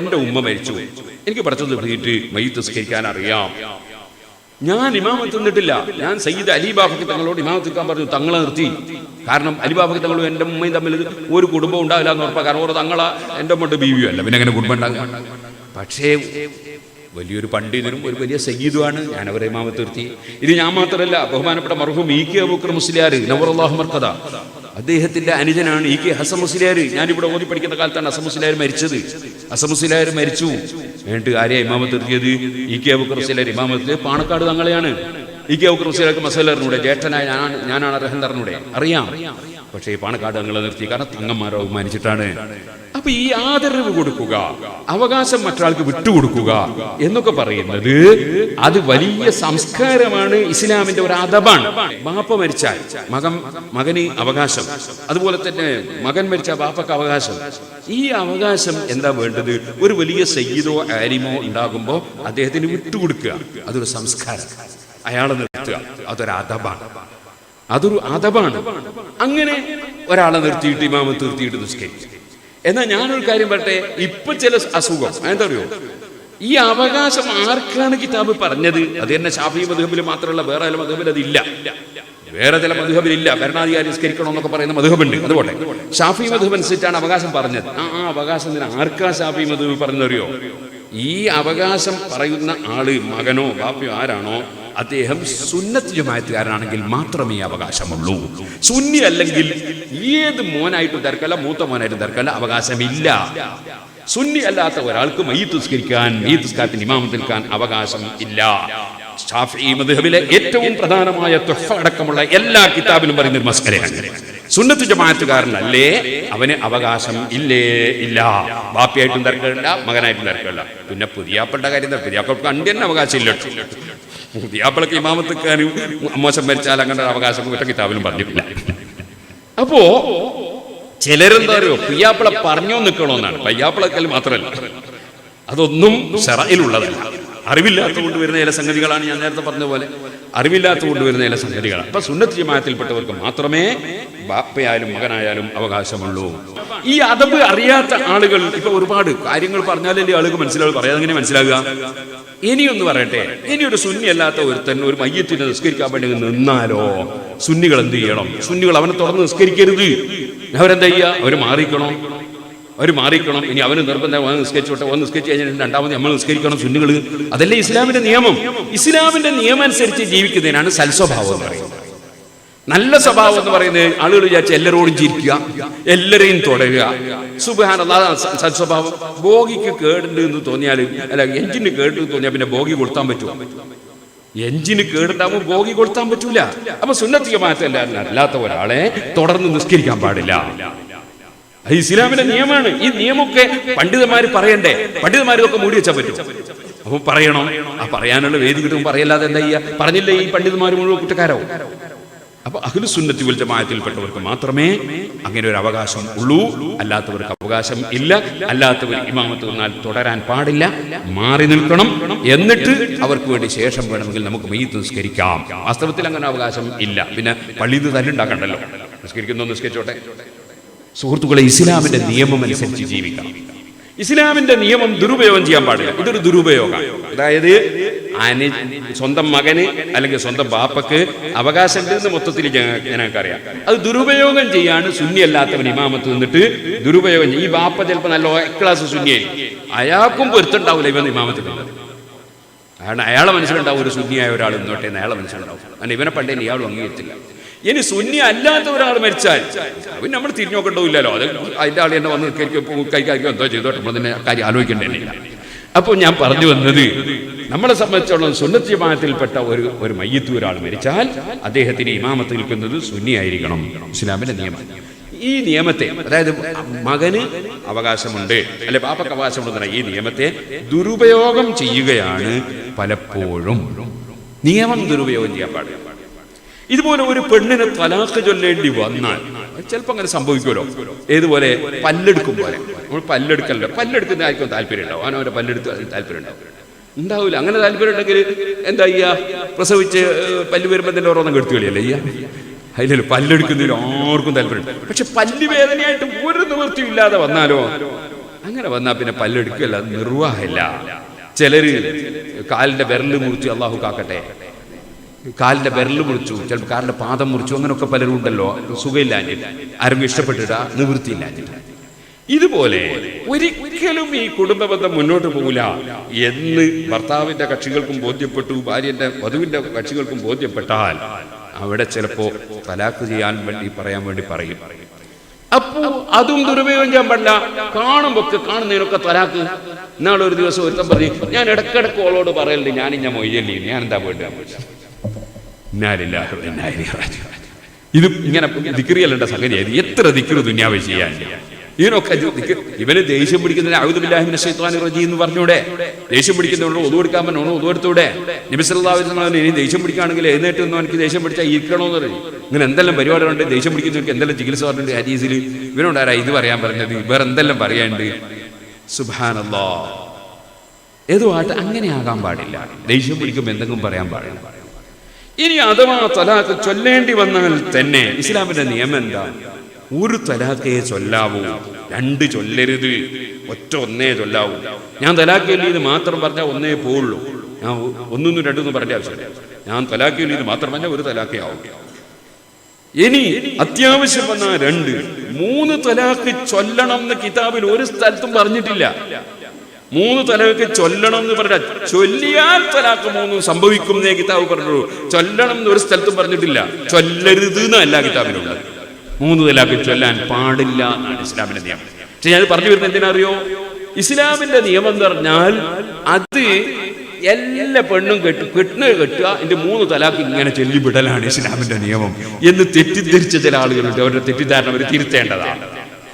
എന്റെ ഉമ്മ മരിച്ചു. എനിക്ക് പഠിച്ചത് വീട്ട് മയ്യത്ത് സ്കരിക്കാൻ അറിയാം. ഞാൻ ഇമാമത്ത് നിന്നിട്ടില്ല. ഞാൻ സയ്യിദ് അലിബാബക്ക് തങ്ങളോട് ഇമാമത്ത് നിൽക്കാൻ പറഞ്ഞു തങ്ങളെ നിർത്തി. കാരണം അലിബാബക്ക് തങ്ങളും എന്റെ ഉമ്മയും തമ്മിൽ ഒരു കുടുംബം ഉണ്ടാവില്ല എന്ന് ഉറപ്പാ. കാരണം ഓരോ തങ്ങള എന്റെ ഉമ്മട്ട് ബീവിയും അല്ല. പിന്നെ അങ്ങനെ കുടുംബം ഉണ്ടാകും പക്ഷേ വലിയൊരു പണ്ഡിതനും ഒരു വലിയ സയ്യിദുമാണ് ഞാൻ അവരെ ഇമാമത്ത് നിർത്തി. ഇത് ഞാൻ മാത്രമല്ല ബഹുമാനപ്പെട്ട മർഹൂം ഇ കെ അബൂക്കർ മുസ്ലിയാർ നവറുല്ലാഹു മർക്കഥ അദ്ദേഹത്തിന്റെ അനുജനാണ് ഇ കെ ഹസമുസിലാർ ഞാനിവിടെ ഓതി പഠിക്കുന്ന കാലത്താണ് ഹസമുസിലാർ മരിച്ചത്. ഹസമുസിലാർ മരിച്ചു. എന്നിട്ട് ആരെയാ ഇമാമത്ത് എത്തിയത്? ഇ കെ അബൂക്കർ മുസ്ലിയാർ ഇമാമത്ത്. പാണക്കാട് തങ്ങളെയാണ്. ഇ കെ അബൂക്കർ മുസ്ലിയാർക്ക് മസലറിനൂടെ ജ്യേഷ്ഠനായ ഞാൻ ഞാനാണ് റഹന്തറിനൂടെ അറിയാം. പക്ഷേ ഈ പാണക്കാട് തങ്ങളെ നിർത്തി കാരണം തങ്ങന്മാരെ ബഹുമാനിച്ചിട്ടാണ്. അപ്പൊ ഈ ആദരവ് കൊടുക്കുക അവകാശം മറ്റൊരാൾക്ക് വിട്ടുകൊടുക്കുക എന്നൊക്കെ പറയുന്നത് അത് വലിയ സംസ്കാരമാണ് ഇസ്ലാമിന്റെ ഒരു അതബാണ് ബാപ്പ മരിച്ചാൽ മകൻ മകന് അവകാശം. അതുപോലെ തന്നെ മകൻ മരിച്ച ബാപ്പക്ക് അവകാശം. ഈ അവകാശം എന്താ വേണ്ടത്? ഒരു വലിയ സയ്യിദോ ആരിമോ ഉണ്ടാകുമ്പോൾ അദ്ദേഹത്തിന് വിട്ടുകൊടുക്കുക. അതൊരു സംസ്കാരം. അയാളെ നിർത്തുക. അതൊരു അതബാണ് അതൊരു അതബാണ് അങ്ങനെ ഒരാളെ നിർത്തിയിട്ട് ഇമാമത്ത് നിർത്തിയിട്ട് നിസ്കരിച്ചു എന്നാൽ ഞാനൊരു കാര്യം പറട്ടെ ഇപ്പൊ ചില അസുഖം. എന്താ പറയുക ഈ അവകാശം ആർക്കാണ് കിതാബ് പറഞ്ഞത്? അത് തന്നെ ഷാഫി മധുഹബിൽ മാത്രമല്ല വേറെ ചില മധുഹബിൽ അതില്ല വേറെ ചില മധുഹബിലില്ല ഭരണാധികാരി നിസ്കരിക്കണം എന്നൊക്കെ പറയുന്ന മധുഹബുണ്ട്. അതുപോലെ ഷാഫി മധുഹബ് അനുസരിച്ചാണ് അവകാശം പറഞ്ഞത്. ആ അവകാശം ആർക്കാ ഷാഫി മധുഹബ് പറഞ്ഞറിയോ ഈ അവകാശം പറയുന്ന ആൾ മകനോ ബാപ്പയോ ആരാണോ അദ്ദേഹം സുന്നത്ത് ജമായത്തുകാരനാണെങ്കിൽ മാത്രമേ അവകാശമുള്ളൂ. സുന്നി അല്ലെങ്കിൽ ഏത് മോനായിട്ടും തിരക്കല്ല മൂത്ത മോനായിട്ടും തിരക്കല്ല അവകാശമില്ല. സുന്നി അല്ലാത്ത ഒരാൾക്ക് മൈ തുസ്കരിക്കാൻ ഈ തുസ്കാരത്തിന് ഇമാമത്ത് നിൽക്കാൻ അവകാശം ഇല്ല. ഷാഫി മദ്ഹബിലെ ഏറ്റവും പ്രധാനമായ തൊഫ അടക്കമുള്ള എല്ലാ കിതാബിലും പറയുന്ന ഒരു മസ്കരയാണ് സുന്നത്ത് ജമാഅത്തുകാരനല്ലേ അവന് അവകാശം ഇല്ലേ ഇല്ല. ബാപ്പിയായിട്ടും തിരക്കില്ല മകനായിട്ടും തിരക്കില്ല പിന്നെ പുതിയാപ്പളുടെ കാര്യം പുതിയാപ്പൾക്ക് അണ്ടി തന്നെ അവകാശം ഇല്ല പുതിയാപ്പളക്ക് ഇമാമത്തുക്കാരും മോശം മരിച്ചാൽ അങ്ങനെ അവകാശം മറ്റേ കിതാബിലും പറഞ്ഞിട്ടില്ല. അപ്പോ ചിലരെന്താ അറിയോ പുയ്യാപ്പിള പറഞ്ഞോ നിൽക്കണോന്നാണ് പയ്യാപ്പിളക്കൽ മാത്രമല്ല അതൊന്നും ഷറയിലുള്ളതല്ല അറിവില്ലാത്തതുകൊണ്ട് വരുന്ന ചില സംഗതികളാണ് ഞാൻ നേരത്തെ പറഞ്ഞ പോലെ. അറിവില്ലാത്തതുകൊണ്ട് വരുന്ന ചില സംഗതികളാണ് അപ്പൊ സുന്നത്ത് ജമാഅത്തിൽപ്പെട്ടവർക്ക് മാത്രമേ ബാപ്പയായാലും മകനായാലും അവകാശമുള്ളൂ. ഈ അതബ് അറിയാത്ത ആളുകൾ ഇപ്പൊ ഒരുപാട് കാര്യങ്ങൾ പറഞ്ഞാലേ ആളുകൾ മനസ്സിലാവും പറയാതെ എങ്ങനെ മനസ്സിലാകുക ഇനിയൊന്ന് പറയട്ടെ. ഇനി ഒരു സുന്നി അല്ലാത്ത ഒരുത്തൻ ഒരു മയ്യത്തിന് നിസ്കരിക്കാൻ വേണ്ടി നിന്നാലോ? സുന്നികൾ എന്ത് ചെയ്യണം? സുന്നികൾ അവനെ തുറന്ന് നിസ്കരിക്കരുത്. അവരെന്താ ചെയ്യുക? അവർ മാറിക്കണം. അവർ മാറിക്കണം ഇനി അവന് നിർബന്ധം ഒന്ന് നിസ്കരിച്ചോട്ടെ ഒന്ന് നിസ്കരിച്ച് കഴിഞ്ഞിട്ട് രണ്ടാമത് നമ്മൾ നിസ്കരിക്കണം സുന്നികൾ അതല്ലേ ഇസ്ലാമിന്റെ നിയമം? ഇസ്ലാമിന്റെ നിയമം അനുസരിച്ച് ജീവിക്കുന്നതിനാണ് സൽസ്വഭാവം എന്ന് പറയുന്നത്. നല്ല സ്വഭാവം എന്ന് പറയുന്നത് ആളുകൾ വിചാരിച്ച എല്ലാരോടും ചിരിക്കുക എല്ലാരെയും തുടരുക. സുബാൻ സൽസ്വഭാവം. ബോഗിക്ക് കേടുണ്ട് എന്ന് തോന്നിയാൽ അല്ല എഞ്ചിന് കേടുണ്ട് തോന്നിയാൽ പിന്നെ ബോഗി കൊടുത്താൻ പറ്റുമോ? എഞ്ചിന് കേടുണ്ടാവുമ്പോൾ ബോഗി കൊടുത്താൻ പറ്റൂല. അപ്പൊ സുന്നത്തിക മാറ്റം അല്ലാത്ത ഒരാളെ തുടർന്ന് നിസ്കരിക്കാൻ പാടില്ല. അത് ഇസ്ലാമിന്റെ നിയമമാണ്. ഈ നിയമമൊക്കെ പണ്ഡിതന്മാർ പറയണ്ടേ? പണ്ഡിതന്മാർ ഇതൊക്കെ മൂടി വെച്ചാൽ പറ്റും. അപ്പൊ പറയണോ. ആ പറയാനുള്ള വേദി കിട്ടും. പറയല്ലാതെ എന്താ ചെയ്യുക പറഞ്ഞില്ലേ ഈ പണ്ഡിതന്മാർ മുഴുവൻ കുറ്റക്കാരോ? അപ്പൊ അഖിലു സുന്നത്തി വൽ ജമാഅത്തിൽപ്പെട്ടവർക്ക് മാത്രമേ അങ്ങനെ ഒരു അവകാശം ഉള്ളൂ. അല്ലാത്തവർക്ക് അവകാശം ഇല്ല. അല്ലാത്തവർ ഇമാമത്ത് വന്നാൽ തുടരാൻ പാടില്ല. മാറി നിൽക്കണം. എന്നിട്ട് അവർക്ക് വേണ്ടി ശേഷം വേണമെങ്കിൽ നമുക്ക് മെയ്ത്ത് നിസ്കരിക്കാം. വാസ്തവത്തിൽ അങ്ങനെ അവകാശം ഇല്ല. പിന്നെ പള്ളിയിൽ തന്നെ തല്ലുണ്ടാക്കണ്ടല്ലോ. നിസ്കരിക്കുന്നോ നിസ്കരിച്ചോട്ടെ? സുഹൃത്തുക്കളെ ഇസ്ലാമിന്റെ നിയമം അനുസരിച്ച് ജീവിക്കണം ഇസ്ലാമിന്റെ നിയമം ദുരുപയോഗം ചെയ്യാൻ പാടില്ല. ഇതൊരു ദുരുപയോഗമാണ് അതായത് അനി സ്വന്തം മകന് അല്ലെങ്കിൽ സ്വന്തം ബാപ്പക്ക് അവകാശം ഉണ്ടെന്ന് മൊത്തത്തിൽ ഞങ്ങ- ഞങ്ങൾക്കറിയാം അത് ദുരുപയോഗം ചെയ്യാണ് സുന്നി അല്ലാത്തവൻ ഇമാമത്ത് നിന്നിട്ട് ദുരുപയോഗം ഈ ബാപ്പ ചിലപ്പോൾ നല്ല ക്ലാസ് സുന്നിയായിരിക്കും അയാൾക്കും പൊരുത്തുണ്ടാവില്ല ഇവൻ ഇമാമത്തിൽ കാരണം അയാളെ മനസ്സിലുണ്ടാവും ഒരു സുന്നിയായ ഒരാൾ ഇന്നോട്ടെ എന്ന്. അയാളെ മനസ്സിലുണ്ടാവും. കാരണം ഇവനെ പണ്ടേ ഇയാൾ അംഗീകരിച്ചില്ല. ഇനി സുന്നി അല്ലാത്ത ഒരാൾ മരിച്ചാൽ പിന്നെ നമ്മൾ തിരിഞ്ഞു അത് അതിന്റെ ആൾ എന്നെ വന്ന് കൈകാര്യം എന്തോ ചെയ്തോട്ടെ നമ്മൾ തന്നെ കാര്യം ആലോചിക്കേണ്ടതില്ല. അപ്പോൾ ഞാൻ പറഞ്ഞു വന്നത് നമ്മളെ സംബന്ധിച്ചോളം സുന്നത്ത് ജമാഅത്തിൽപ്പെട്ട ഒരു ഒരു മയ്യത്ത് ഒരാൾ മരിച്ചാൽ അദ്ദേഹത്തിന് ഇമാമത്ത് നിൽക്കുന്നത് സുന്നിയായിരിക്കണം ഇസ്ലാമിന്റെ നിയമം. ഈ നിയമത്തെ അതായത് മകന് അവകാശമുണ്ട് അല്ലെ പാപ്പക്ക് അവകാശമുണ്ട് ഈ നിയമത്തെ ദുരുപയോഗം ചെയ്യുകയാണ് പലപ്പോഴും. നിയമം ദുരുപയോഗം ചെയ്യാൻ പാടില്ല. ഇതുപോലെ ഒരു പെണ്ണിനെ തലാഖ് ചൊല്ലേണ്ടി വന്നാൽ ചിലപ്പോൾ അങ്ങനെ സംഭവിക്കുമല്ലോ. ഏതുപോലെ? പല്ലെടുക്കും പോലെ. നമ്മൾ പല്ലെടുക്കല്ലോ പല്ലെടുക്കുന്ന ആയിരിക്കും താല്പര്യം ഉണ്ടാവും. അവനവന്റെ പല്ലെടുത്ത് താല്പര്യം ഉണ്ടാവും. ഉണ്ടാവില്ല അങ്ങനെ താല്പര്യം ഉണ്ടെങ്കിൽ എന്താ ചെയ്യാ? പ്രസവിച്ച് പല്ല് വരുമ്പോൾ തന്നെ ഓരോന്നും കെടുത്തു കളിയല്ലേ അയ്യാ അതിലല്ലോ പല്ലെടുക്കുന്നതിൽ ആർക്കും താല്പര്യം പക്ഷെ പല്ല് വേദനയായിട്ട് ഒരു നിവൃത്തിയും ഇല്ലാതെ വന്നാലോ? അങ്ങനെ വന്നാൽ പിന്നെ പല്ലെടുക്കല്ല നിർവാഹമില്ല ചിലര് കാലിന്റെ വിരൽ മുറിച്ച് അള്ളാഹു കാക്കട്ടെ. കാലിന്റെ വിരൽ മുറിച്ചു. ചിലപ്പോൾ കാലിന്റെ പാദം മുറിച്ചു. അങ്ങനെയൊക്കെ പലരും ഉണ്ടല്ലോ. സുഖമില്ലാഞ്ഞിട്ട്. ആരും ഇഷ്ടപ്പെട്ടിട്ടാ നിവൃത്തിയില്ലാഞ്ഞിട്ട്. ഇതുപോലെ ഒരിക്കലും ഈ കുടുംബബന്ധം മുന്നോട്ട് പോകില്ല എന്ന് ഭർത്താവിന്റെ കക്ഷികൾക്കും ബോധ്യപ്പെട്ടു ഭാര്യന്റെ വധുവിന്റെ കക്ഷികൾക്കും ബോധ്യപ്പെട്ടാൽ അവിടെ ചിലപ്പോ തലാക്ക് ചെയ്യാൻ വേണ്ടി പറയാൻ വേണ്ടി പറയും. അപ്പോ അതും ദുരുപയോഗം ചെയ്യാൻ പാടില്ല. കാണുമ്പോ കാണുന്നതിനൊക്കെ തലാക്ക് ഇന്നാളൊരു ദിവസം ഒരുത്തം പറഞ്ഞു ഞാൻ ഇടക്കിടക്ക് ഓളോട് പറയലുണ്ട്. ഞാൻ ഞാൻ മൊയ്യല്ലേ ഞാൻ എന്താ പോയിട്ട് ഇത് ഇങ്ങനെ ദിക്രിയല്ലേണ്ട സംഗതിയായത് എത്ര ദിക്രി ദുന്യാവ് ചെയ്യാൻ? ഇതിനൊക്കെ ഇവന് ദേഷ്യം പിടിക്കുന്നതിന് ഔദുബില്ലാഹിമിനെ ഷൈത്വാനി റജി എന്ന് പറഞ്ഞൂടെ? ദേഷ്യം പിടിക്കുന്നവരോട് ഒതു കൊടുക്കാൻ പറ്റണോ ഒതു കൊടുത്തൂടെ? നിമിഷം ഇനി ദേഷ്യം പിടിക്കുകയാണെങ്കിൽ എഴുന്നേറ്റ് എനിക്ക് ദേഷ്യം പിടിച്ചാൽ ഇരിക്കണമെന്ന് പറയും ഇങ്ങനെ എന്തെല്ലാം പരിപാടികളുണ്ട്? ദേഷ്യം പിടിക്കുന്നവർക്ക് എന്തെല്ലാം ചികിത്സ പറഞ്ഞിട്ടുണ്ട് ഹരീസിൽ ഇവനോടാരാ ഇത് പറയാൻ പറഞ്ഞത്? വേറെ എന്തെല്ലാം പറയാനുണ്ട്? സുബാനല്ലാ ഏതോ ആട്ട് അങ്ങനെ ആകാൻ പാടില്ല. ദേഷ്യം പിടിക്കുമ്പോൾ എന്തെങ്കിലും പറയാൻ പാടില്ല. ഇനി അഥവാ തലാഖ് ചൊല്ലേണ്ടി വന്നാൽ തന്നെ. ഇസ്ലാമിന്റെ നിയമം എന്താ? ഒരു തലാഖേ ചൊല്ലാവൂ. രണ്ട് ചൊല്ലരുത്. ഒറ്റ ഒന്നേ ചൊല്ലാവൂ. ഞാൻ തലാഖ് ചൊല്ലിയത് മാത്രം പറഞ്ഞാൽ ഒന്നേ പോവുള്ളൂ. ഞാൻ ഒന്നൊന്നും രണ്ടൊന്നും പറഞ്ഞ ആവശ്യമില്ല. ഞാൻ തലാഖ് ചൊല്ലിയത് മാത്രം പറഞ്ഞാൽ ഒരു തലാഖേ ആവും. ഇനി അത്യാവശ്യം വന്ന രണ്ട്. മൂന്ന് തലാഖ് ചൊല്ലണം എന്ന് കിതാബിൽ ഒരു സ്ഥലത്തും പറഞ്ഞിട്ടില്ല. മൂന്ന് തലവയ്ക്ക് ചൊല്ലണം എന്ന് പറഞ്ഞ ചൊല്ലിയാൽ തലാക്ക് മൂന്നും സംഭവിക്കും എന്നേ കിതാബ് പറഞ്ഞുള്ളൂ. ചൊല്ലണം എന്ന് ഒരു സ്ഥലത്തും പറഞ്ഞിട്ടില്ല. ചൊല്ലരുത് എന്നല്ല കിതാബിലുണ്ട്. മൂന്ന് തലാക്ക് ചൊല്ലാൻ പാടില്ല എന്നാണ് ഇസ്ലാമിന്റെ നിയമം. പക്ഷെ ഞാൻ പറഞ്ഞു വരുന്നത് എന്തിനറിയോ ഇസ്ലാമിന്റെ നിയമം എന്ന് പറഞ്ഞാൽ അത് എല്ലാ പെണ്ണും കെട്ടു കെട്ടിന് കെട്ടുക എന്റെ മൂന്ന് തലാക്ക് ഇങ്ങനെ ചൊല്ലിവിടലാണ് ഇസ്ലാമിന്റെ നിയമം എന്ന് തെറ്റിദ്ധരിച്ച ചില ആളുകളുണ്ട്. അവരുടെ തെറ്റിദ്ധാരണ അവർ തിരുത്തേണ്ടതാണ്.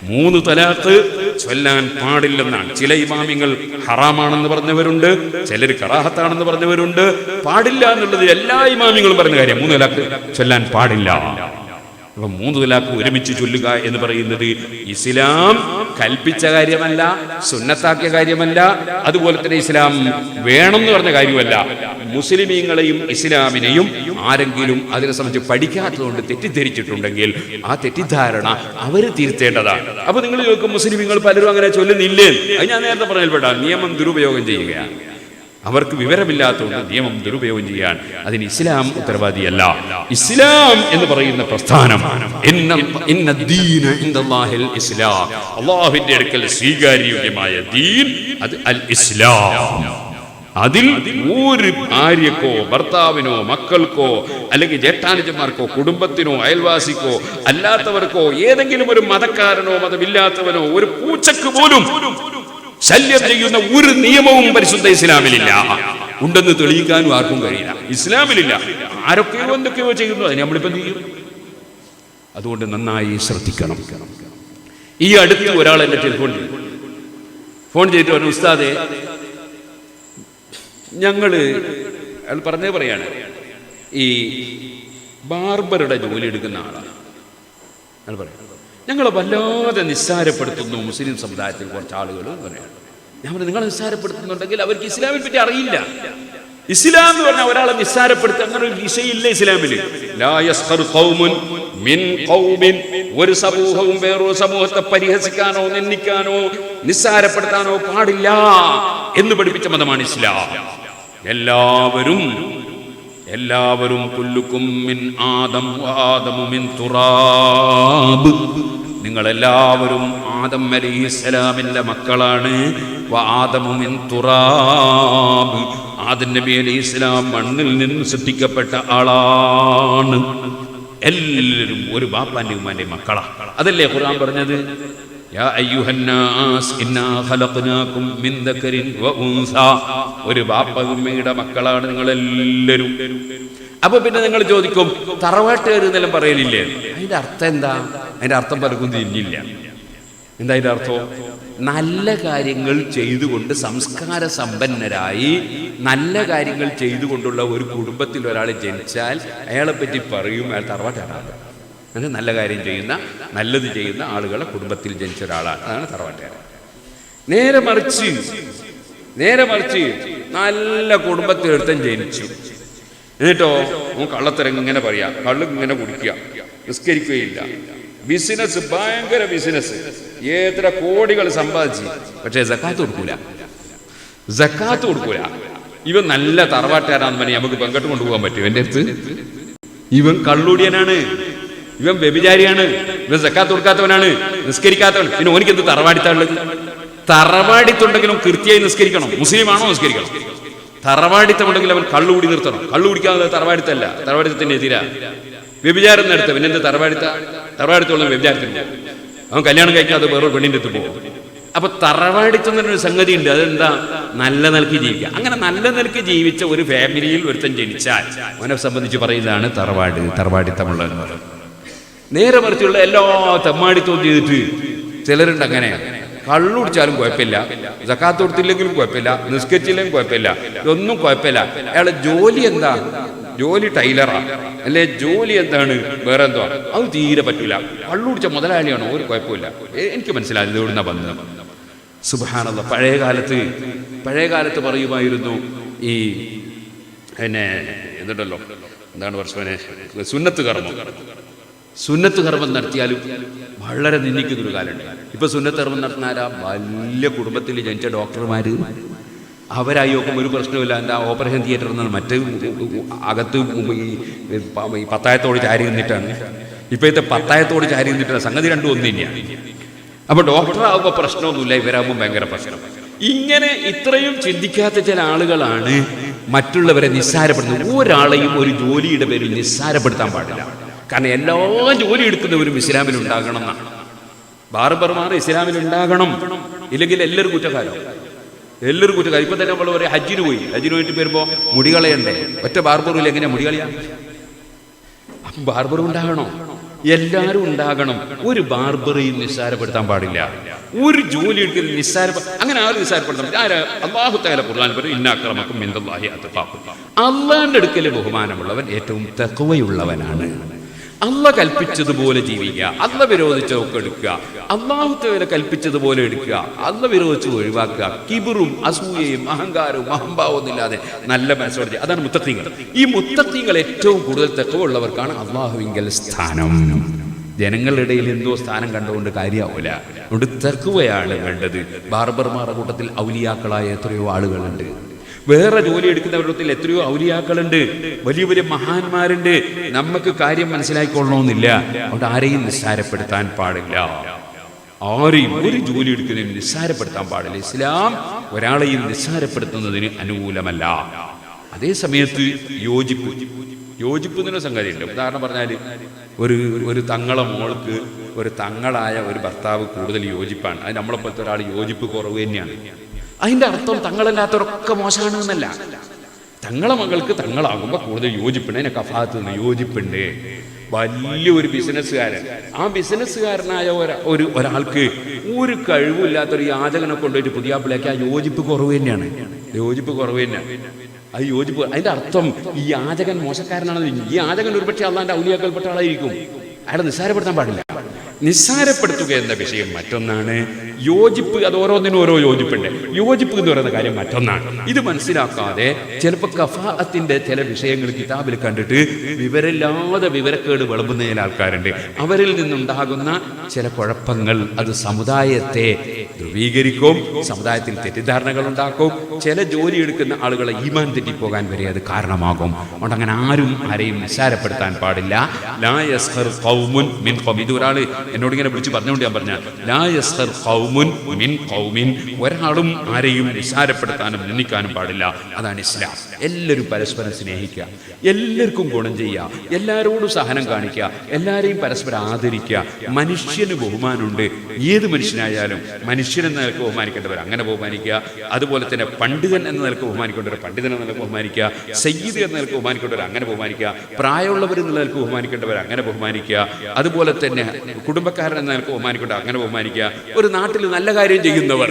മൂന്ന് തലാഖ് ചൊല്ലാൻ പാടില്ലെന്നാണ്. ചില ഇമാമിങ്ങൾ ഹറാമാണെന്ന് പറഞ്ഞവരുണ്ട് ചിലർ കറാഹത്താണെന്ന് പറഞ്ഞവരുണ്ട്. പാടില്ല എന്നുള്ളത് എല്ലാ ഇമാമിങ്ങളും പറഞ്ഞ കാര്യം. മൂന്ന് തലാഖ് ചൊല്ലാൻ പാടില്ല. അപ്പൊ മൂന്ന് തലാക്ക് ഒരുമിച്ച് ചൊല്ലുക എന്ന് പറയുന്നത് ഇസ്ലാം കൽപ്പിച്ച കാര്യമല്ല സുന്നത്താക്കിയ കാര്യമല്ല അതുപോലെ തന്നെ ഇസ്ലാം വേണം എന്ന് പറഞ്ഞ കാര്യമല്ല. മുസ്ലിമീങ്ങളെയും ഇസ്ലാമിനെയും ആരെങ്കിലും അതിനെ സംബന്ധിച്ച് പഠിക്കാത്തതുകൊണ്ട് തെറ്റിദ്ധരിച്ചിട്ടുണ്ടെങ്കിൽ ആ തെറ്റിദ്ധാരണ അവർ തിരുത്തേണ്ടതാണ്. അപ്പൊ നിങ്ങൾ ചോദിക്കും മുസ്ലിമീങ്ങൾ പലരും അങ്ങനെ ചൊല്ലുന്നില്ലേ? അത് ഞാൻ നേരത്തെ പറഞ്ഞൽപ്പെടാ നിയമം ദുരുപയോഗം ചെയ്യുകയാണ്. അവർക്ക് വിവരമില്ലാത്തതുകൊണ്ട് നിയമം ദുരുപയോഗം ചെയ്യാൻ അതിന് ഇസ്ലാം ഉത്തരവാദിയല്ല. ഇസ്ലാം എന്ന് പറയുന്ന പ്രസ്ഥാനം. ഇസ്ലാം. അള്ളാഹുവിന്റെ അടുക്കൽ സ്വീകാര്യോഗ്യമായ ദീൻ അത് അൽ ഇസ്ലാം. അതിൽ ഒരു ഭാര്യക്കോ ഭർത്താവിനോ മക്കൾക്കോ അല്ലെങ്കിൽ ജേഷ്ഠാനുജന്മാർക്കോ കുടുംബത്തിനോ അയൽവാസിക്കോ അല്ലാത്തവർക്കോ ഏതെങ്കിലും ഒരു മതക്കാരനോ മതമില്ലാത്തവനോ ഒരു പൂച്ചക്ക് പോലും ശല്യം ചെയ്യുന്ന ഒരു നിയമവും പരിശുദ്ധ ഇസ്ലാമിലില്ല. ഉണ്ടെന്ന് തെളിയിക്കാനും ആർക്കും കഴിയില്ല. ഇസ്ലാമിലില്ല. ആരൊക്കെയോ എന്തൊക്കെയോ ചെയ്യുന്നു. അതിന് നമ്മളിപ്പോ എന്ത് ചെയ്യും? അതുകൊണ്ട് നന്നായി ശ്രദ്ധിക്കണം. ഈ അടുത്ത് ഒരാൾ എന്നെ ടെലിഫോൺ ചെയ്തു. ഫോൺ ചെയ്തിട്ട് പറഞ്ഞു ഉസ്താദെ ഞങ്ങൾ അയാൾ പറഞ്ഞേ പറയാണ് ഈ ബാർബറുടെ ജോലി എടുക്കുന്ന ആളാണ് അയാൾ പറയാം ഞങ്ങളെ വല്ലാതെ നിസ്സാരപ്പെടുത്തുന്നു മുസ്ലിം സമുദായത്തിൽ കുറച്ച് ആളുകൾ പറയാണ് ഞാൻ പറഞ്ഞു നിങ്ങൾ നിസ്സാരപ്പെടുത്തുന്നുണ്ടെങ്കിൽ അവർക്ക് ഇസ്ലാമിനെ പറ്റി അറിയില്ല. ഇസ്ലാം എന്ന് പറഞ്ഞാൽ ഒരാളെ നിസ്സാരപ്പെടുത്തുക അങ്ങനെ ഒരു വിഷയമില്ല ഇസ്ലാമിൽ ഒരു സമൂഹവും വേറൊരു സമൂഹത്തെ പരിഹസിക്കാനോ നിന്ദിക്കാനോ നിസ്സാരപ്പെടുത്താനോ പാടില്ല എന്ന് പഠിപ്പിച്ച മതമാണ് ഇസ്ലാം. എല്ലാവരും എല്ലാവരും കുല്ലുക്കും മിൻ ആദം ആദമു മിൻ തുറാബ്. നിങ്ങൾ എല്ലാവരും ആദം ഇസ്ലാമിന്റെ മക്കളാണ്. വ ആദമു മിൻ തുറാബ്. ആദം നബി അലി ഇസ്ലാം മണ്ണിൽ നിന്ന് സൃഷ്ടിക്കപ്പെട്ട ആളാണ്. എല്ലാവരും ഒരു ബാപ്പാന്റെ ഉമ്മാന്റെ മക്കളാ. അതല്ലേ ഖുർആൻ പറഞ്ഞത്? ഒരു ബാപ്പമ്മയുടെ മക്കളാണ് നിങ്ങൾ എല്ലാവരും അപ്പൊ പിന്നെ നിങ്ങൾ ചോദിക്കും തറവാട്ടുകാർ എന്നെല്ലാം പറയലില്ലേ? അതിന്റെ അർത്ഥം എന്താ? അതിന്റെ അർത്ഥം പലർക്കും തിരിഞ്ഞില്ല. എന്താ അതിന്റെ അർത്ഥം? നല്ല കാര്യങ്ങൾ ചെയ്തുകൊണ്ട് സംസ്കാര സമ്പന്നരായി നല്ല കാര്യങ്ങൾ ചെയ്തുകൊണ്ടുള്ള ഒരു കുടുംബത്തിൽ ഒരാൾ ജനിച്ചാൽ അയാളെ പറ്റി പറയും അയാൾ തറവാട്ടുകാരാണ് അങ്ങനെ നല്ല കാര്യം ചെയ്യുന്ന നല്ലത് ചെയ്യുന്ന ആളുകളെ കുടുംബത്തിൽ ജനിച്ച ഒരാളാണ്. അതാണ് തറവാട്ടുകാരൻ. നേരെ മറിച്ച് നേരെ മറിച്ച് നല്ല കുടുംബത്തിൽ ഒരുത്തൻ ജനിച്ചു. എന്നിട്ടോ കള്ളത്തരങ്ങ് കള്ളത്തരം ഇങ്ങനെ പറയാ കള്ളു ഇങ്ങനെ കുടിക്കുക നിസ്കരിക്കുകയില്ല. ബിസിനസ് ഭയങ്കര ബിസിനസ്. എത്ര കോടികൾ സമ്പാദിച്ചു. പക്ഷേ ജക്കാത്ത് കൊടുക്കൂല. ജക്കാത്ത് കൊടുക്കൂല. ഇവൻ നല്ല തറവാട്ടുകാരാന്ന് പറഞ്ഞാൽ നമുക്ക് പെങ്കട്ട് കൊണ്ടുപോകാൻ പറ്റും. എന്റെ അടുത്ത്. ഇവൻ കള്ളുടിയനാണ്. ഇവൻ വ്യഭിചാരിയാണ്. ഇവൻ സക്കാത്ത് കൊടുക്കാത്തവനാണ്. നിസ്കരിക്കാത്തവൻ. പിന്നെ ഓനിക്ക് എന്ത് തറവാടിത്തുണ്ടെങ്കിലും കൃത്യമായി നിസ്കരിക്കണം. മുസ്ലിമാണോ നിസ്കരിക്കണം? തറവാടിത്തമുണ്ടെങ്കിൽ അവൻ കള്ളു കള്ളുകൂടി നിർത്തണം. കള്ളു കുടിക്കാതെ തറവാടിത്തല്ല. തറവാടിത്തത്തിന്റെ എതിരാ വ്യഭിചാരം നടത്ത. പിന്നെ എന്ത് തറവാടിത്ത? തറവാടിത്തോളം വ്യഭിചാരത്തിന് അവൻ കല്യാണം കഴിക്കാതെ വേറെ പെണ്ണിന്റെ അടുത്ത് പോകും. അപ്പൊ തറവാടിത്തം തന്നെ ഒരു സംഗതി ഉണ്ട് അതെന്താ? നല്ല നിലയ്ക്ക് ജീവിക്കുക. അങ്ങനെ നല്ല നിലയ്ക്ക് ജീവിച്ച ഒരു ഫാമിലിയിൽ ഒരുത്തൻ ജനിച്ചാൽ അവനെ സംബന്ധിച്ച് പറയുന്നതാണ് തറവാട് തറവാടിത്തമുള്ള എന്ന് പറയുന്നത്. നേരെ മറിച്ചുള്ള എല്ലാ തെമ്മാടിത്തവും ചെയ്തിട്ട് ചിലരുണ്ട് അങ്ങനെ. കള്ളുടിച്ചാലും കുഴപ്പമില്ല ജക്കാത്ത് കൊടുത്തില്ലെങ്കിലും കുഴപ്പമില്ല നിസ്കരിച്ചില്ലെങ്കിലും കുഴപ്പമില്ല ഇതൊന്നും കുഴപ്പമില്ല. അയാളെ ജോലി എന്താ? ജോലി ടൈലറാ. അല്ലെ ജോലി എന്താണ്? വേറെ എന്തോ അത് തീരെ പറ്റൂല. കള്ളുടിച്ച മുതലാളിയാണ് ഒരു കുഴപ്പമില്ല. എനിക്ക് മനസ്സിലായത് ഇവിടുന്ന ബന്ധം സുബാനല്ല പഴയ കാലത്ത് പഴയ കാലത്ത് പറയുമായിരുന്നു ഈ പിന്നെ എന്തുണ്ടല്ലോ? എന്താണ് വർഷവനെ സുന്നത്ത് കർമ്മം. സുന്നത്ത് കർമ്മം നടത്തിയാലും വളരെ നിന്ദിക്കുന്നൊരു കാലമുണ്ട്. ഇപ്പൊ സുന്നത്ത് കർമ്മം നടത്തുന്ന ആരാ വലിയ കുടുംബത്തിൽ ജനിച്ച ഡോക്ടർമാര്. അവരായി നോക്കുമ്പോൾ ഒരു പ്രശ്നമില്ല എന്താ ഓപ്പറേഷൻ തിയേറ്ററിൽ നിന്ന് മറ്റ് അകത്ത് ഈ പത്തായത്തോട് ചാരി നിന്നിട്ടാണ്. ഇപ്പോഴത്തെ പത്തായത്തോട് ചാരി നിന്നിട്ടാണ് സംഗതി രണ്ടും ഒന്നും തന്നെയാണ്. അപ്പൊ ഡോക്ടറാകുമ്പോൾ പ്രശ്നമൊന്നുമില്ല. ഇവരാകുമ്പോൾ ഭയങ്കര പ്രശ്നം. ഇങ്ങനെ ഇത്രയും ചിന്തിക്കാത്ത ചില ആളുകളാണ് മറ്റുള്ളവരെ നിസ്സാരപ്പെടുത്തുന്നത്. ഒരാളെയും ഒരു ജോലിയുടെ പേരിൽ നിസ്സാരപ്പെടുത്താൻ പാടില്ല. കാരണം എല്ലാ ജോലി എടുക്കുന്നവരും ഇസ്ലാമിൽ ഉണ്ടാകണം എന്നാണ്. ബാർബർമാർ ഇസ്ലാമിൽ ഉണ്ടാകണം. ഇല്ലെങ്കിൽ എല്ലാവരും കുറ്റക്കാരോ എല്ലാവരും കുറ്റക്കാരും. ഇപ്പൊ തന്നെ നമ്മൾ ഒരു ഹജ്ജിന് പോയി. ഹജ്ജിന് പോയിട്ട് വരുമ്പോ മുടികളയണ്ടേ ഒറ്റ ബാർബറും എങ്ങനെ മുടി കളയാ? ബാർബർ ഉണ്ടാകണം? എല്ലാരും ഉണ്ടാകണം. ഒരു ബാർബറെയും നിസ്സാരപ്പെടുത്താൻ പാടില്ല. ഒരു ജോലി എടുക്കൽ നിസ്സാര അങ്ങനെ ആരും നിസ്സാരപ്പെടുത്താൻ ആരാ? അള്ളാഹു അടുക്കൽ ബഹുമാനമുള്ളവൻ ഏറ്റവും തക്കവയുള്ളവനാണ് അല്ല കൽപ്പിച്ചതുപോലെ ജീവിക്കുക അല്ല വിരോധിച്ചതൊക്കെ എടുക്കുക അള്ളാഹുത്തവരെ കൽപ്പിച്ചതുപോലെ എടുക്കുക അല്ല വിരോധിച്ച് ഒഴിവാക്കുക കിബിറും അസൂയയും അഹങ്കാരവും അഹംഭാവവും ഇല്ലാതെ നല്ല മനസ്സോടെ അതാണ് മുത്തത്തീങ്ങൾ. ഈ മുത്തത്തീങ്ങൾ ഏറ്റവും കൂടുതൽ തെക്കവുള്ളവർക്കാണ് അള്ളാഹുവിങ്കൽ സ്ഥാനം. ജനങ്ങളുടെ ഇടയിൽ എന്തോ സ്ഥാനം കണ്ടുകൊണ്ട് കാര്യമാവില്ല അതുകൊണ്ട് തെക്കുവയാണ് വേണ്ടത്. ബാർബർമാരുടെ കൂട്ടത്തിൽ ഔലിയാക്കളായ എത്രയോ ആളുകളുണ്ട്. വേറെ ജോലി എടുക്കുന്നവരുടെ എത്രയോ ഔലിയാക്കളുണ്ട്. വലിയ വലിയ മഹാന്മാരുണ്ട്. നമുക്ക് കാര്യം മനസ്സിലാക്കിക്കൊള്ളണമെന്നില്ല അതുകൊണ്ട് ആരെയും നിസ്സാരപ്പെടുത്താൻ പാടില്ല. ആരെയും ഒരു ജോലി എടുക്കുന്നതിന് നിസ്സാരപ്പെടുത്താൻ പാടില്ല. ഇസ്ലാം ഒരാളെയും നിസ്സാരപ്പെടുത്തുന്നതിന് അനുകൂലമല്ല. അതേ സമയത്ത് യോജിപ്പ്. യോജിപ്പ് എന്നൊരു സംഗതിയുണ്ട്. ഉദാഹരണം പറഞ്ഞാൽ ഒരു ഒരു തങ്ങളെ മോൾക്ക് ഒരു തങ്ങളായ ഒരു ഭർത്താവ് കൂടുതൽ യോജിപ്പാണ്. അത് നമ്മളെപ്പോലത്തെ ഒരാൾ യോജിപ്പ് കുറവ് തന്നെയാണ്. അതിന്റെ അർത്ഥം തങ്ങളല്ലാത്തവരൊക്കെ മോശമാണ് എന്നല്ല തങ്ങളെ മകൾക്ക് തങ്ങളാകുമ്പോൾ കൂടുതൽ യോജിപ്പുണ്ട് അതിനെ കഫാത്ത് നിന്ന് യോജിപ്പുണ്ട് വലിയൊരു ബിസിനസ്സുകാരൻ ആ ബിസിനസ്സുകാരനായ ഒരാ- ഒരു ഒരാൾക്ക് ഒരു കഴിവില്ലാത്തൊരു യാചകനെ കൊണ്ടുപോയിട്ട് പുതിയ പിള്ളേക്ക് ആ യോജിപ്പ് കുറവ് തന്നെയാണ് യോജിപ്പ് കുറവ് തന്നെയാണ് അത് യോജിപ്പ് അതിന്റെ അർത്ഥം ഈ യാചകൻ മോശക്കാരനാണെന്ന് ഈ യാചകൻ ഒരുപക്ഷെ അള്ളാന്റെ ഔലിയാക്കൽപ്പെട്ട ആളായിരിക്കും അയാളെ നിസ്സാരപ്പെടുത്താൻ പാടില്ല നിസ്സാരപ്പെടുത്തുക എന്ന വിഷയം മറ്റൊന്നാണ്. യോജിപ്പ് അത് ഓരോന്നിനും ഓരോ യോജിപ്പുണ്ട്. യോജിപ്പ് എന്ന് പറയുന്ന കാര്യം മറ്റൊന്നാണ്. ഇത് മനസ്സിലാക്കാതെ ചിലപ്പോൾ കഫാഅത്തിന്റെ ചില വിഷയങ്ങൾ കിതാബിൽ കണ്ടിട്ട് വിവരമില്ലാതെ വിവരക്കേട് വിളമ്പുന്ന ചില ആൾക്കാരുണ്ട്. അവരിൽ നിന്നുണ്ടാകുന്ന ചില കുഴപ്പങ്ങൾ അത് സമുദായത്തെ ധ്രുവീകരിക്കും സമുദായത്തിൽ തെറ്റിദ്ധാരണകൾ ഉണ്ടാക്കും ചില ജോലി എടുക്കുന്ന ആളുകളെ ഈമാൻ തെറ്റിപ്പോകാൻ വരെ അത് കാരണമാകും. അതുകൊണ്ട് അങ്ങനെ ആരും ആരെയും നിസ്സാരപ്പെടുത്താൻ പാടില്ല. ലാ യസ്ഹർ ഖൗമുൻ മിൻ ഇത് ഒരാൾ എന്നോട് ഇങ്ങനെ വിളിച്ച് പറഞ്ഞുകൊണ്ട് ഞാൻ പറഞ്ഞ ലാ യസ്ഹർ ഖൗമുൻ മിൻ ഖൗമിൻ. ഒരാളും ആരെയും നിസ്സാരപ്പെടുത്താനും നിന്ദിക്കാനും പാടില്ല. അതാണ് ഇസ്ലാം. എല്ലാവരും പരസ്പരം സ്നേഹിക്കുക എല്ലാവർക്കും ഗുണം ചെയ്യുക എല്ലാവരോടും സഹനം കാണിക്കുക എല്ലാവരെയും പരസ്പരം ആദരിക്കുക. മനുഷ്യന് ബഹുമാനമുണ്ട്. ഏത് മനുഷ്യനായാലും മനുഷ്യൻ എന്ന നിലയ്ക്ക് ബഹുമാനിക്കേണ്ടവർ അങ്ങനെ ബഹുമാനിക്കുക. അതുപോലെ തന്നെ പണ്ഡിതൻ എന്ന നിലയ്ക്ക് ബഹുമാനിക്കേണ്ടവർ പണ്ഡിതൻ എന്ന നിലയ്ക്ക് ബഹുമാനിക്കുക. സയ്യിദ് എന്ന നിലയ്ക്ക് ബഹുമാനിക്കേണ്ടവർ അങ്ങനെ ബഹുമാനിക്കുക. പ്രായമുള്ളവർ എന്ന നിലയ്ക്ക് ബഹുമാനിക്കേണ്ടവർ അങ്ങനെ ബഹുമാനിക്കുക. അതുപോലെ തന്നെ കുടുംബക്കാരൻ എന്ന നിലയ്ക്ക് ബഹുമാനിക്കേണ്ടവർ അങ്ങനെ ബഹുമാനിക്കുക. ഒരു നാട്ടിൽ നല്ല കാര്യം ചെയ്യുന്നവർ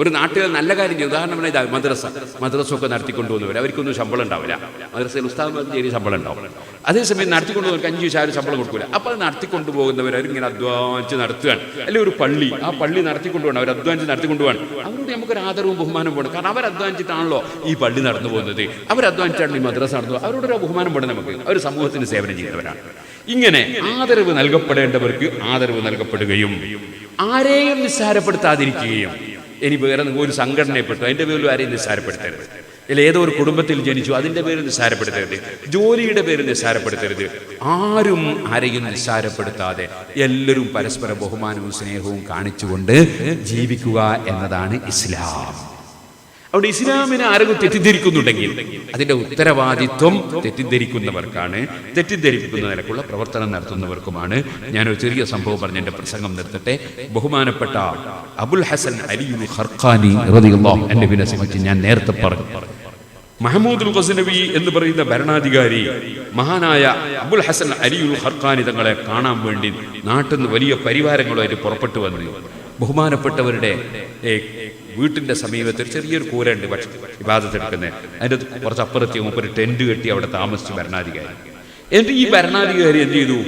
ഒരു നാട്ടിൽ നല്ല കാര്യം ചെയ്യും. ഉദാഹരണം ഇതാ മദ്രസ. മദ്രസ ഒക്കെ നടത്തിക്കൊണ്ടുപോകുന്നവർ അവർക്കൊന്നും ശമ്പളം ഉണ്ടാവില്ല. മദ്രസയിൽ ഉസ്താദ്മാർക്ക് ചെറിയ ശമ്പളം ഉണ്ടാവും. അതേസമയം നടത്തിക്കൊണ്ടുപോകുന്നവർക്ക് അഞ്ച് വയസ്സ് ആരും ശമ്പളം കൊടുക്കില്ല അപ്പോൾ അത് നടത്തിക്കൊണ്ടുപോകുന്നവർ അവരിങ്ങനെ അധ്വാനിച്ച് നടത്തുകയാണ്. അല്ലെങ്കിൽ ഒരു പള്ളി. ആ പള്ളി നടത്തിക്കൊണ്ടുപോകണം. അവർ അധ്വാനിച്ച് നടത്തിക്കൊണ്ടുപോകണം. അവരോട് നമുക്കൊരു ആദരവും ബഹുമാനം പോകണം കാരണം അവർ അധ്വാനിച്ചിട്ടാണല്ലോ ഈ പള്ളി നടന്നു പോകുന്നത്. അവർ അധ്വാനിച്ചിട്ടാണ് ഈ മദ്രസ നടന്നു അവരോടൊരു ബഹുമാനം പോകണം നമുക്ക്. അവർ സമൂഹത്തിന് സേവനം ചെയ്യുന്നവരാണ്. ഇങ്ങനെ ആദരവ് നൽകപ്പെടേണ്ടവർക്ക് ആദരവ് നൽകപ്പെടുകയും ആരെയും നിസ്സാരപ്പെടുത്താതിരിക്കുകയും ഇനി വേറെ ഒരു സംഘടനയെപ്പെട്ടു. അതിന്റെ പേരിൽ ആരെയും നിസ്സാരപ്പെടുത്തരുത്. അല്ലെങ്കിൽ ഏതോ ഒരു കുടുംബത്തിൽ ജനിച്ചു അതിന്റെ പേര് നിസ്സാരപ്പെടുത്തരുത്. ജോലിയുടെ പേര് നിസ്സാരപ്പെടുത്തരുത്. ആരും ആരെയും നിസ്സാരപ്പെടുത്താതെ എല്ലാവരും പരസ്പര ബഹുമാനവും സ്നേഹവും കാണിച്ചുകൊണ്ട് ജീവിക്കുക എന്നതാണ് ഇസ്ലാം. അവിടെ ഇസ്ലാമിനെ ആരെങ്കിലും തെറ്റിദ്ധരിക്കുന്നുണ്ടെങ്കിൽ അതിന്റെ ഉത്തരവാദിത്വം തെറ്റിദ്ധരിക്കുന്നവർക്കാണ്. തെറ്റിദ്ധരിപ്പിക്കുന്ന നിലക്കുള്ള പ്രവർത്തനം നടത്തുന്നവർക്കുമാണ്. ഒരു ചെറിയ സംഭവം പറഞ്ഞ് എന്റെ പ്രസംഗം നിർത്തട്ടെ. ബഹുമാനപ്പെട്ട അബുൽ ഹസൻ അലിയുൽ ഹർഖാനി സംബന്ധിച്ച് ഞാൻ നേരത്തെ പറഞ്ഞു. മഹമ്മൂദ് ഖസനവി എന്ന് പറയുന്ന ഭരണാധികാരി മഹാനായ അബുൽ ഹസൻ അലിയുൽ ഹർഖാനി തങ്ങളെ കാണാൻ വേണ്ടി നാട്ടിൽ നിന്ന് വലിയ പരിവാരങ്ങളുമായിട്ട് പുറപ്പെട്ടു വന്നു. ബഹുമാനപ്പെട്ടവരുടെ വീട്ടിന്റെ സമീപത്ത് ചെറിയൊരു കൂരണ്ട് പക്ഷെ വിവാദത്തെടുക്കുന്നത് കുറച്ച് മുമ്പ് ഒരു ടെന്റ് കെട്ടി അവിടെ താമസിച്ചു ഭരണാധികാരി. എന്നിട്ട് ഈ ഭരണാധികാരി എന്ത് ചെയ്തു?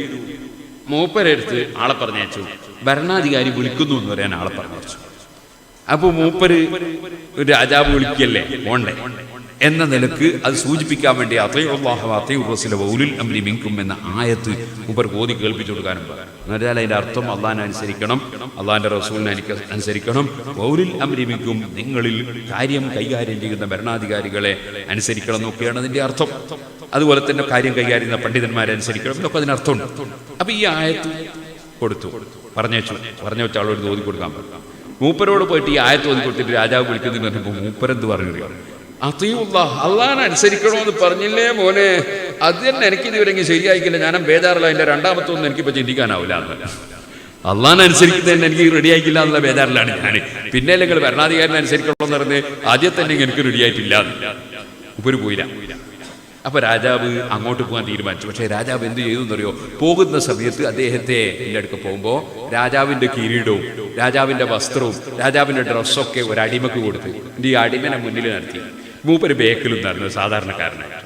മൂപ്പരെടുത്ത് ആളെ പറഞ്ഞയച്ചു. ഭരണാധികാരി വിളിക്കുന്നു എന്ന് പറയാൻ ആളെ പറഞ്ഞു അപ്പൊ മൂപ്പര് ഒരു രാജാവ് വിളിക്കല്ലേ പോണ്ടേ. എന്ന നിലയ്ക്ക് അത് സൂചിപ്പിക്കാൻ വേണ്ടി അംരി മിങ്കും എന്ന ആയത്ത് ഉപർ ഓതി കേൾപ്പിച്ചു കൊടുക്കാനും എന്നാൽ അതിന്റെ അർത്ഥം അള്ളാഹിനെ അനുസരിക്കണം അള്ളാഹിന്റെ റസൂലിനെ അനുസരിക്കണം. വൗലിൽ അംരി മിങ്കും നിങ്ങളിൽ കാര്യം കൈകാര്യം ചെയ്യുന്ന ഭരണാധികാരികളെ അനുസരിക്കണം എന്നൊക്കെയാണ് അതിന്റെ അർത്ഥം. അതുപോലെ തന്നെ കാര്യം കൈകാര്യം ചെയ്യുന്ന പണ്ഡിതന്മാരെ അനുസരിക്കണം എന്നൊക്കെ അതിനർത്ഥമുണ്ട് അപ്പൊ ഈ ആയത്ത് കൊടുത്തു. പറഞ്ഞു വെച്ച ആളോട് ഓതി കൊടുക്കാൻ പറഞ്ഞു. മൂപ്പരോട് പോയിട്ട് ഈ ആയത്ത് ഓതി കൊടുത്തിട്ട് രാജാവ് വിളിക്കുന്നതിന് പറഞ്ഞപ്പോൾ മൂപ്പരെന്ത് പറഞ്ഞു അതീവുള്ള അള്ളാഹാനെ അനുസരിക്കണമെന്ന് പറഞ്ഞില്ലേ മോനെ? അത് തന്നെ എനിക്ക് ഇതുവരെങ്കിൽ ശരിയായിക്കില്ല. ഞാനും ബേജാറില്ല അതിന്റെ രണ്ടാമത്തെ ഒന്നും എനിക്കിപ്പോ ചിന്തിക്കാനാവില്ല. എന്ന് അള്ളാഹാനെ എനിക്ക് റെഡി ആയിക്കില്ല എന്നുള്ള ബേജാറിലാണ് ഞാൻ പിന്നെ നിങ്ങൾ ഭരണാധികാരിനെ അനുസരിക്കണമെന്ന് പറഞ്ഞ് ആദ്യം തന്നെ എനിക്ക് റെഡി ആയിട്ടില്ല ഉപരി പോയില്ല. അപ്പൊ രാജാവ് അങ്ങോട്ട് പോകാൻ തീരുമാനിച്ചു. പക്ഷേ രാജാവ് എന്ത് ചെയ്തു എന്നറിയോ? പോകുന്ന സമയത്ത് അദ്ദേഹത്തെ എന്റെ അടുക്ക പോകുമ്പോൾ രാജാവിന്റെ കിരീടവും രാജാവിന്റെ വസ്ത്രവും രാജാവിന്റെ ഡ്രസ്സൊക്കെ ഒരു അടിമക്ക് കൊടുത്ത് എന്നിട്ട് ഈ അടിമനെ മുന്നിൽ നടത്തി മൂപ്പര് ബേക്കിലും നടന്നു സാധാരണക്കാരനായിട്ട്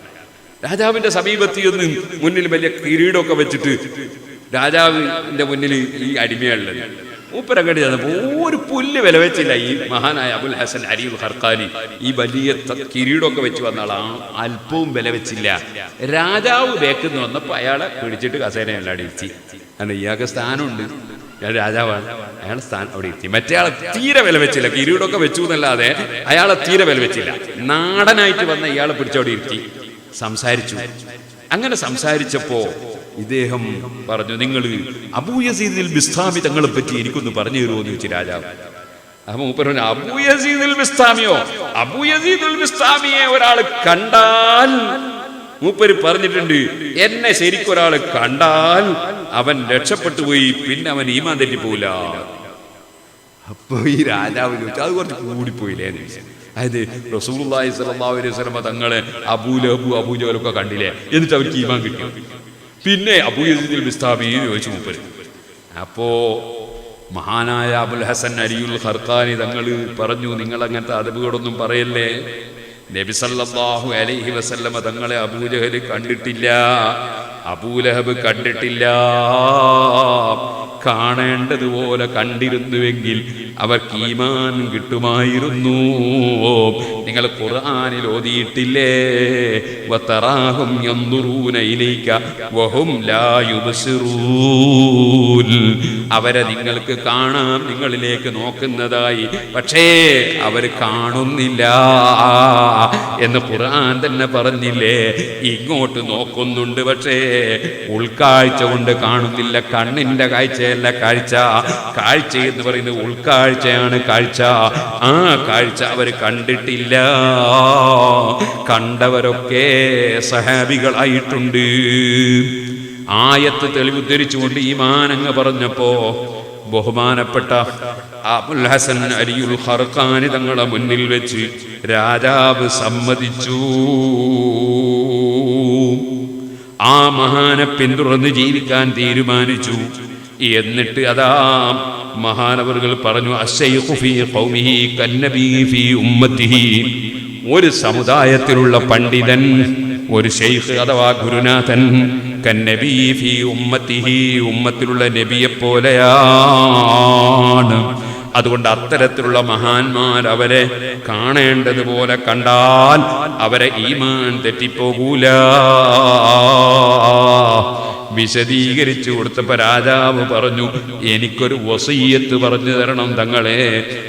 രാജാവിന്റെ സമീപത്തിൽ ഒന്ന് മുന്നിൽ വലിയ കിരീടമൊക്കെ വെച്ചിട്ട് രാജാവിന്റെ മുന്നിൽ ഈ അടിമയുള്ളത് മൂപ്പരങ്ങടി ചെന്നപ്പോ ഒരു പുല്ല് വില വെച്ചില്ല. ഈ മഹാനായ അബുൽ ഹസൻ അരിയുൽ ഹർഖാനി ഈ വലിയ കിരീടമൊക്കെ വെച്ച് വന്ന ആളാണ് അല്പവും വില വെച്ചില്ല. രാജാവ് ബേക്കെന്ന് വന്നപ്പോ അയാളെ പിടിച്ചിട്ട് കസേനയല്ല അടിച്ച്. അല്ല ഇയാൾക്ക് സ്ഥാനമുണ്ട്. രാജാവാണ്. അയാൾ സ്ഥാനം അവിടെ എത്തി. മറ്റേ ആളെ തീരെ വില വെച്ചില്ല. കിരീടമൊക്കെ വെച്ചു എന്നല്ലാതെ അയാളെ തീരെ വില വെച്ചില്ല. നാടനായിട്ട് വന്ന ഇയാളെ പിടിച്ചവിടെ ഇരുത്തി സംസാരിച്ചു. അങ്ങനെ സംസാരിച്ചപ്പോ ഇദ്ദേഹം പറഞ്ഞു നിങ്ങൾ അബൂയസീദിൽ ബിസ്താമി തങ്ങളെ പറ്റി എനിക്കൊന്ന് പറഞ്ഞു തരുമോ? എന്ന് ചോദിച്ചു രാജാവ്. പറഞ്ഞു അബൂയസീദിൽ ബിസ്താമിയോ? അബൂയസീദുൽ ബിസ്താമിയെ ഒരാൾ കണ്ടാൽ മൂപ്പര് പറഞ്ഞിട്ടുണ്ട് എന്നെ ശരിക്കും ഒരാൾ കണ്ടാൽ അവൻ രക്ഷപ്പെട്ടു പോയി പിന്നെ അവൻ ഈമാൻ പോല അപ്പൊ ഈ രാജാവ് ചോദിച്ചു അത് കുറച്ച് കൂടിപ്പോയില്ലേ? അതായത് സ്വല്ലല്ലാഹു അലൈഹി വസല്ലമ തങ്ങളെ അബൂലഹബു അബൂജോലൊക്കെ കണ്ടില്ലേ? എന്നിട്ട് അവർക്ക് ഈമാൻ കിട്ടി പിന്നെ അബൂയസീദുൽ ബിസ്താബി ചോദിച്ചു മൂപ്പര്. അപ്പോ മഹാനായ അബുൽ ഹസൻ അരിയുൽ ഹർത്താനി തങ്ങൾ പറഞ്ഞു നിങ്ങൾ അങ്ങനത്തെ അതബുകളൊന്നും പറയല്ലേ? നബി സല്ലല്ലാഹു അലൈഹി വസല്ലമ തങ്ങളെ അബൂജഹൽ കണ്ടിട്ടില്ല. അബൂലഹബ് കണ്ടിട്ടില്ല. കാണേണ്ടതുപോലെ കണ്ടിരുന്നുവെങ്കിൽ അവർക്ക് ഈമാൻ കിട്ടുമായിരുന്നു. നിങ്ങൾ ഖുർആനിൽ ഓതിയിട്ടില്ലേ? വതറാഹും ഇലൈക വഹും ലാ അവരെ നിങ്ങൾക്ക് കാണാം നിങ്ങളിലേക്ക് നോക്കുന്നതായി. പക്ഷേ അവർ കാണുന്നില്ല. എന്ന് ഖുർആൻ തന്നെ പറഞ്ഞില്ലേ? ഇങ്ങോട്ട് നോക്കുന്നുണ്ട് പക്ഷേ ഉൾക്കാഴ്ച കൊണ്ട് കാണുന്നില്ല. കണ്ണിന്റെ കാഴ്ചയല്ല കാഴ്ച. കാഴ്ച എന്ന് പറയുന്നത് ഉൾക്കാഴ്ചയാണ് കാഴ്ച. ആ കാഴ്ച അവർ കണ്ടിട്ടില്ല. കണ്ടവരൊക്കെ സഹാബികളായിട്ടുണ്ട് ആയത്ത് തെളിവുദ്ധരിച്ചുകൊണ്ട് ഈ മാനങ്ങ് പറഞ്ഞപ്പോ ബഹുമാനപ്പെട്ട അബുൽ ഹസൻ അലിയുൽ ഹർഖാനി തങ്ങളെ മുന്നിൽ വെച്ച് രാജാവ് സമ്മതിച്ചു. ആ മഹാനെ പിന്തുടർന്ന് ജീവിക്കാൻ തീരുമാനിച്ചു. എന്നിട്ട് അതാ മഹാനവറുകൾ പറഞ്ഞു ഒരു സമുദായത്തിലുള്ള പണ്ഡിതൻ ഒരു ഷെയ്ഖ് അഥവാ ഗുരുനാഥൻ കന്നബീ ഫി ഉമ്മത്തിഹി ഉമ്മത്തിലുള്ള നബിയെ പോലെയാണ്. അതുകൊണ്ട് അത്തരത്തിലുള്ള മഹാന്മാർ അവരെ കാണേണ്ടതുപോലെ കണ്ടാൽ അവരെ ഈമാൻ തെറ്റിപ്പോകൂല. വിശദീകരിച്ചു കൊടുത്തപ്പോ രാജാവ് പറഞ്ഞു എനിക്കൊരു വസീയത്ത് പറഞ്ഞു തരണം തങ്ങളെ.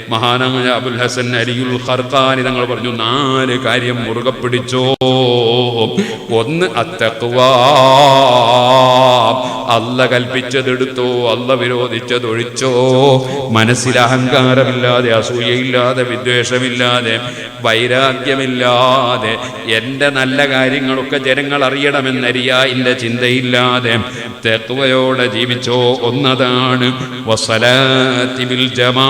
മഹാനായ അബുൽ ഹസൻ അരിയുൽ ഖർഖാനി തങ്ങൾ പറഞ്ഞു നാല് കാര്യം മുറുകെ പിടിച്ചോ. ഒന്ന് അല്ല കൽപ്പിച്ചതെടുത്തോ അല്ല വിരോധിച്ചതൊഴിച്ചോ. മനസ്സിൽ അഹങ്കാരമില്ലാതെ അസൂയയില്ലാതെ വിദ്വേഷമില്ലാതെ വൈരാഗ്യമില്ലാതെ എന്റെ നല്ല കാര്യങ്ങളൊക്കെ ജനങ്ങൾ അറിയണമെന്നറിയാ ഇല്ല ചിന്തയില്ലാതെ തെക്കുവയോടെ ജീവിച്ചോ ഒന്നതാണ്. വസലാത്തി ബിൽ ജമാ.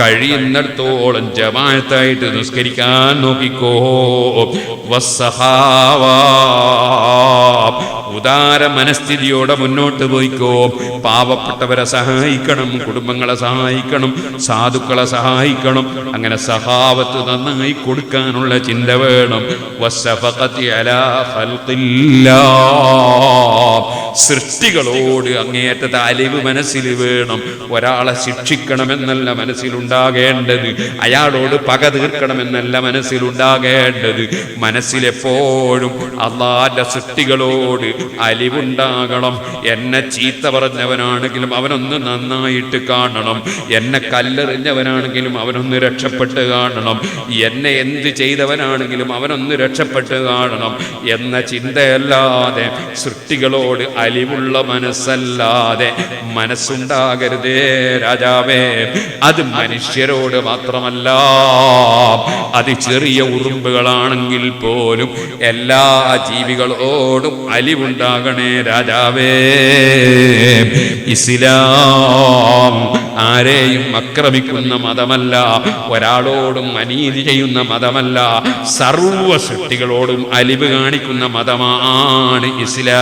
കഴിയുന്നിടത്തോളം ജമാഅത്തായിട്ട് നിസ്കരിക്കാൻ നോക്കിക്കോ. ഉദാര മനസ്ഥിതിയോടെ മുന്നോട്ട് പോയിക്കോ. പാവപ്പെട്ടവരെ സഹായിക്കണം കുടുംബങ്ങളെ സഹായിക്കണം സാധുക്കളെ സഹായിക്കണം. അങ്ങനെ സഹാവത്ത് നന്നായി കൊടുക്കാനുള്ള ചിന്ത വേണം. സൃഷ്ടികളോട് അങ്ങേയറ്റത്തെ അലിവ് മനസ്സിൽ വേണം. ഒരാളെ ശിക്ഷിക്കണമെന്നല്ല മനസ്സിലുണ്ടാകേണ്ടത്. അയാളോട് പക തീർക്കണമെന്നല്ല മനസ്സിലുണ്ടാകേണ്ടത്. മനസ്സിലെപ്പോഴും അള്ളാന്റെ സൃഷ്ടികളോട് അലിവുണ്ടാകണം. എന്നെ ചീത്ത പറഞ്ഞവനാണെങ്കിലും അവനൊന്ന് നന്നായിട്ട് കാണണം. എന്നെ കല്ലെറിഞ്ഞവനാണെങ്കിലും അവനൊന്ന് രക്ഷപ്പെട്ട് കാണണം. എന്നെ എന്ത് ചെയ്തവനാണെങ്കിലും അവനൊന്ന് രക്ഷപ്പെട്ട് കാണണം. എന്ന ചിന്തയല്ലാതെ സൃഷ്ടികളോട് അലിവുള്ള മനസ്സല്ലാതെ മനസ്സുണ്ടാകരുതേ രാജാവേ. അത് മനുഷ്യരോട് മാത്രമല്ല അത് ചെറിയ ഉറുമ്പുകളാണെങ്കിൽ പോലും എല്ലാ ജീവികളോടും അലിവുണ്ടാകണേ രാജാവേ. ഇസ്ലാം ആരെയും ആക്രമിക്കുന്ന മതമല്ല ഒരാളോടും അനീതി ചെയ്യുന്ന മതമല്ല സർവ സൃഷ്ടികളോടും അലിവ് കാണിക്കുന്ന മതമാണ് ഇസ്ലാം.